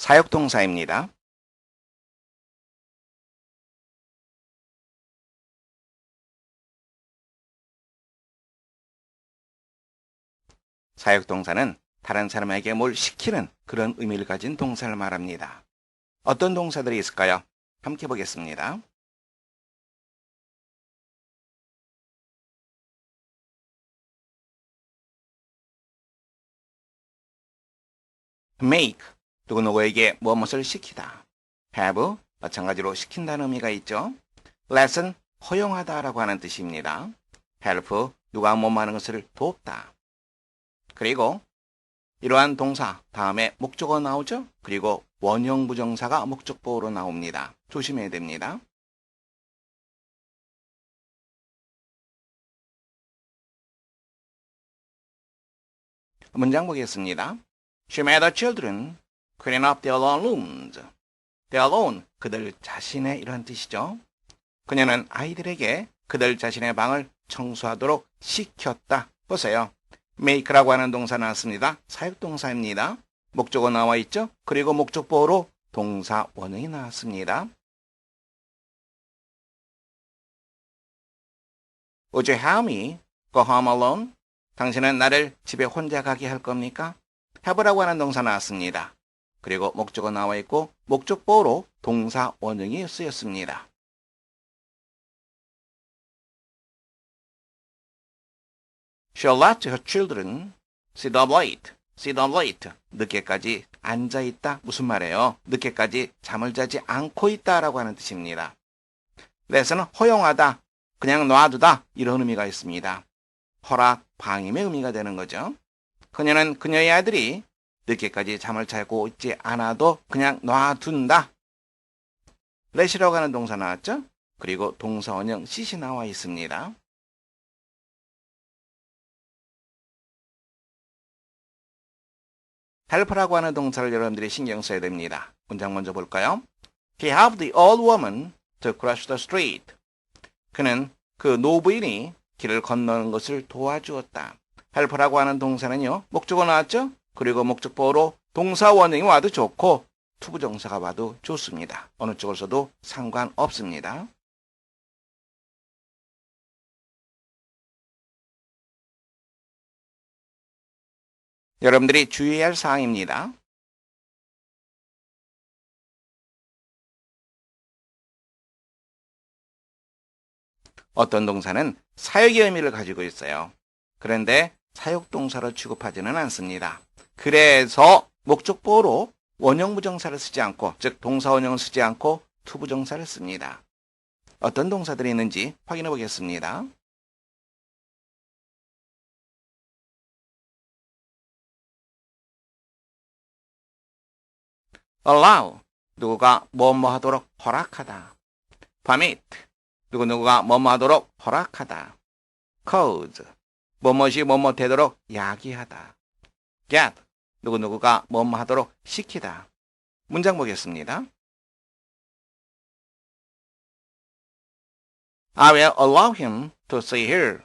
사역동사입니다. 사역동사는 다른 사람에게 뭘 시키는 그런 의미를 가진 동사를 말합니다. 어떤 동사들이 있을까요? 함께 보겠습니다. make 누구누구에게 무엇을 시키다. have 마찬가지로 시킨다는 의미가 있죠. lesson 허용하다라고 하는 뜻입니다. help 누가 뭐하는 것을 돕다. 그리고 이러한 동사 다음에 목적어 나오죠? 그리고 원형 부정사가 목적보호로 나옵니다. 조심해야 됩니다. 문장 보겠습니다. She made the children clean up their own rooms. Their own, 그들 자신의 이런 뜻이죠. 그녀는 아이들에게 그들 자신의 방을 청소하도록 시켰다. 보세요. make라고 하는 동사 나왔습니다. 사역동사입니다. 목적어 나와 있죠? 그리고 목적보호로 동사 원형이 나왔습니다. Would you have me go home alone? 당신은 나를 집에 혼자 가게 할 겁니까? have라고 하는 동사 나왔습니다. 그리고 목적어 나와 있고 목적보호로 동사 원형이 쓰였습니다. She let her children sit up late. sit up late. 늦게까지 앉아 있다. 무슨 말이에요? 늦게까지 잠을 자지 않고 있다라고 하는 뜻입니다. let은 허용하다. 그냥 놔두다. 이런 의미가 있습니다. 허락, 방임의 의미가 되는 거죠. 그녀는 그녀의 아들이 늦게까지 잠을 자고 있지 않아도 그냥 놔둔다. let이라고 하는 동사 나왔죠? 그리고 동사 원형 cc이 나와 있습니다. help라고 하는 동사를 여러분들이 신경 써야 됩니다. 문장 먼저 볼까요? He helped the old woman to cross the street. 그는 그 노부인이 길을 건너는 것을 도와주었다. help라고 하는 동사는요. 목적어 나왔죠? 그리고 목적보호로 동사 원형이 와도 좋고 투부정사가 와도 좋습니다. 어느 쪽을 써도 상관없습니다. 여러분들이 주의해야 할 사항입니다. 어떤 동사는 사역의 의미를 가지고 있어요. 그런데 사역동사로 취급하지는 않습니다. 그래서 목적보호로 원형 부정사를 쓰지 않고 즉 동사원형을 쓰지 않고 투부정사를 씁니다. 어떤 동사들이 있는지 확인해 보겠습니다. allow 누구가 뭐뭐 하도록 허락하다. permit 누구누구가 뭐뭐 하도록 허락하다. cause 뭐뭐시 뭐뭐 되도록 야기하다. get 누구누구가 뭐뭐 하도록 시키다. 문장 보겠습니다. I will allow him to see her.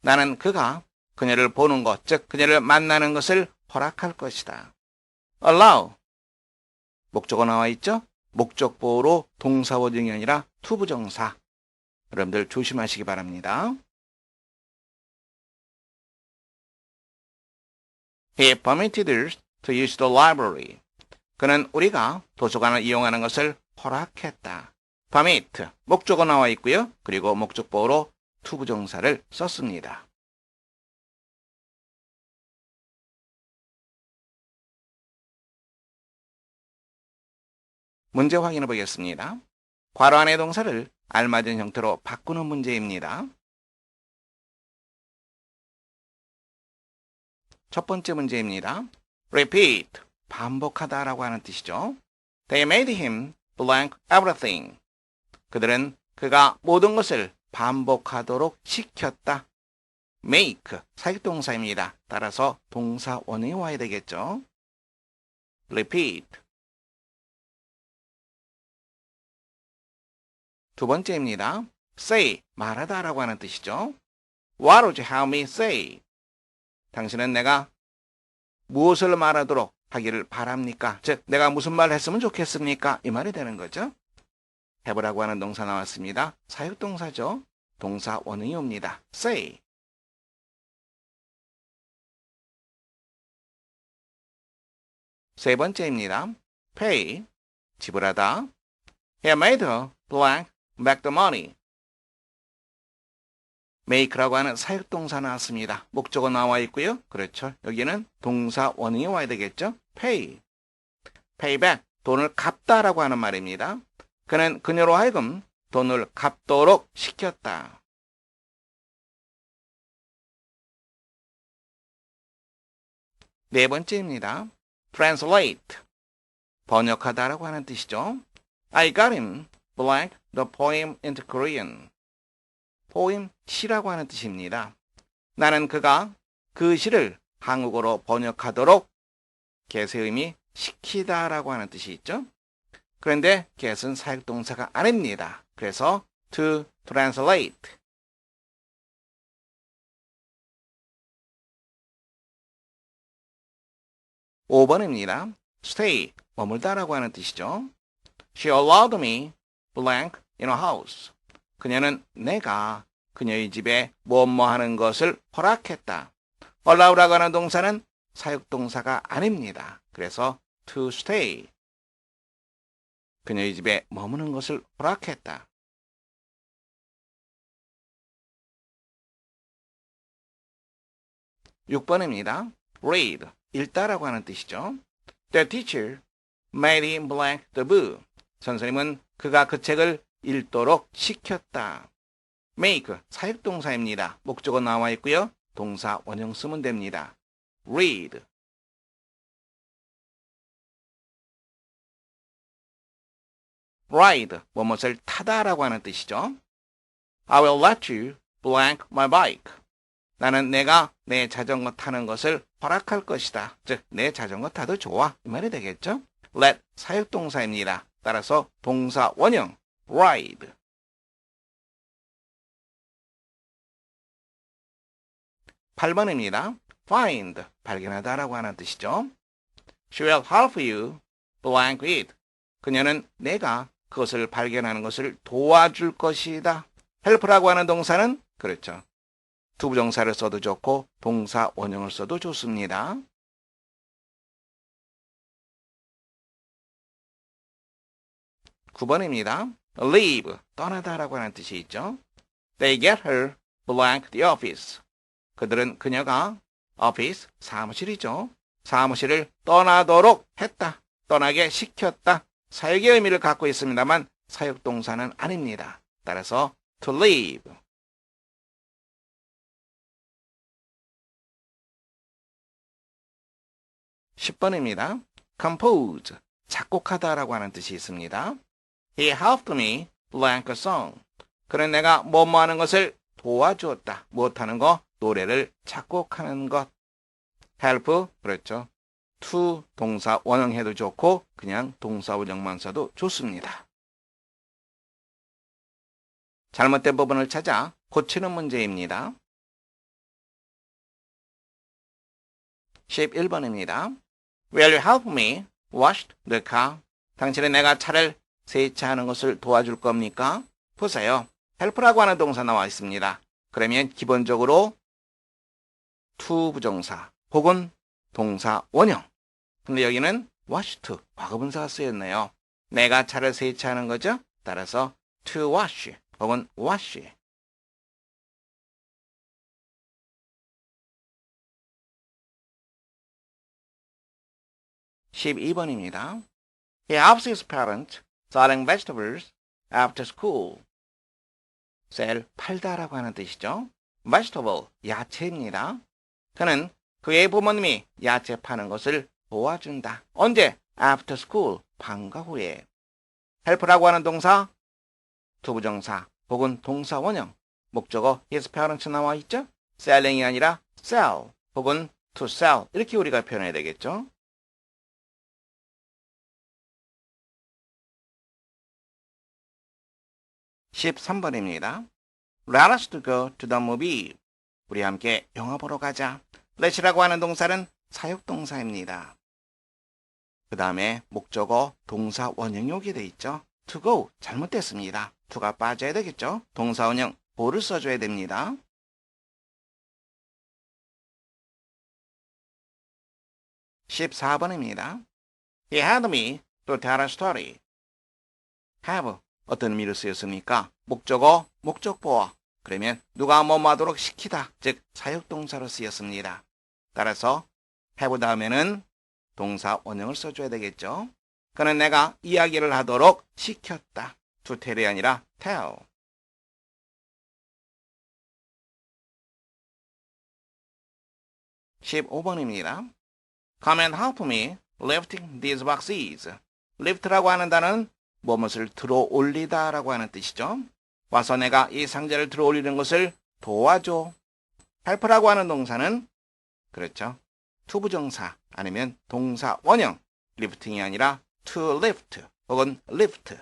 나는 그가 그녀를 보는 것, 즉 그녀를 만나는 것을 허락할 것이다. allow 목적어 나와 있죠? 목적보호로 동사원형이 아니라 투부정사. 여러분들 조심하시기 바랍니다. He permitted us to use the library. 그는 우리가 도서관을 이용하는 것을 허락했다. permit, 목적어 나와 있고요. 그리고 목적보호로 투부정사를 썼습니다. 문제 확인해 보겠습니다. 괄호 안의 동사를 알맞은 형태로 바꾸는 문제입니다. 첫 번째 문제입니다. repeat, 반복하다라고 하는 뜻이죠. They made him blank everything. 그들은 그가 모든 것을 반복하도록 시켰다. make, 사역동사입니다. 따라서 동사 원이 와야 되겠죠. repeat. 두 번째입니다. say, 말하다라고 하는 뜻이죠. What would you have me say? 당신은 내가 무엇을 말하도록 하기를 바랍니까? 즉, 내가 무슨 말을 했으면 좋겠습니까? 이 말이 되는 거죠. 해보라고 하는 동사 나왔습니다. 사역동사죠. 동사 원형이 옵니다. say. 세 번째입니다. pay. 지불하다. He made her blank back the money. Make라고 하는 사역동사 나왔습니다. 목적어 나와 있고요. 그렇죠. 여기는 동사 원형이 와야 되겠죠. pay. pay back. 돈을 갚다라고 하는 말입니다. 그는 그녀로 하여금 돈을 갚도록 시켰다. 네 번째입니다. translate. 번역하다라고 하는 뜻이죠. I got him blank the poem into Korean. 포임 시라고 하는 뜻입니다. 나는 그가 그 시를 한국어로 번역하도록 개세음이 시키다라고 하는 뜻이 있죠. 그런데 get은 사역동사가 아닙니다. 그래서 to translate. (5번입니다) stay 머물다라고 하는 뜻이죠. She allowed me blank in a house. 그녀는 내가 그녀의 집에 뭐뭐 하는 것을 허락했다. allow라고 하는 동사는 사역동사가 아닙니다. 그래서 to stay. 그녀의 집에 머무는 것을 허락했다. (6번입니다) read, 읽다라고 하는 뜻이죠. The teacher made him blank the book. 선생님은 그가 그 책을 읽도록 시켰다. make, 사역동사입니다. 목적어 나와 있고요. 동사 원형 쓰면 됩니다. read, ride, 뭐뭇을 타다라고 하는 뜻이죠. I will let you blank my bike. 나는 내가 내 자전거 타는 것을 허락할 것이다. 즉, 내 자전거 타도 좋아. 이 말이 되겠죠? let, 사역동사입니다. 따라서 동사 원형, ride. (8번입니다) find, 발견하다라고 하는 뜻이죠. She will help you blank it. 그녀는 내가 그것을 발견하는 것을 도와줄 것이다. help라고 하는 동사는 그렇죠. 두부정사를 써도 좋고 동사 원형을 써도 좋습니다. (9번입니다) leave, 떠나다라고 하는 뜻이 있죠. They get her blank the office. 그들은 그녀가 office, 사무실이죠. 사무실을 떠나도록 했다. 떠나게 시켰다. 사역의 의미를 갖고 있습니다만 사역 동사는 아닙니다. 따라서 to leave. (10번입니다) compose, 작곡하다라고 하는 뜻이 있습니다. He helped me blank a song. 그는 내가 뭐뭐 하는 것을 도와주었다. 무엇하는 거? 노래를 작곡하는 것. help, 그렇죠. to 동사 원형해도 좋고 그냥 동사 원형만 써도 좋습니다. 잘못된 부분을 찾아 고치는 문제입니다. 11번입니다. Will you help me wash the car? 당신은 내가 차를 세차하는 것을 도와줄 겁니까? 보세요. help라고 하는 동사 나와 있습니다. 그러면 기본적으로 to 부정사 혹은 동사 원형 근데 여기는 wash to 과거분사가 쓰였네요. 내가 차를 세차하는 거죠. 따라서 to wash 혹은 wash. (12번입니다) He helps his parents selling vegetables after school. sell, 팔다라고 하는 뜻이죠. vegetable, 야채입니다. 그는 그의 부모님이 야채 파는 것을 도와준다. 언제? after school, 방과 후에. help라고 하는 동사, 투부정사 혹은 동사 원형, 목적어 his parents 나와 있죠? selling이 아니라 sell 혹은 to sell 이렇게 우리가 표현해야 되겠죠? (13번입니다) Let us to go to the movie. 우리 함께 영화 보러 가자. let이라고 하는 동사는 사역동사입니다. 그 다음에 목적어 동사 원형이 오게 돼 있죠. to go 잘못됐습니다. to가 빠져야 되겠죠. 동사 원형 보를 써줘야 됩니다. 14번입니다. He had me to tell a story. have 어떤 의미로 쓰였습니까? 목적어, 목적보어. 그러면 누가 뭐뭐 하도록 시키다, 즉 사역동사로 쓰였습니다. 따라서 have 다음에는 동사 원형을 써줘야 되겠죠. 그는 내가 이야기를 하도록 시켰다. to tell이 아니라 tell. (15번입니다) Come and help me lifting these boxes. lift라고 하는 단어는 무엇을 들어 올리다 라고 하는 뜻이죠. 와서 내가 이 상자를 들어 올리는 것을 도와줘. help라고 하는 동사는 그렇죠. 투부정사 아니면 동사 원형 lifting이 아니라 to lift 혹은 lift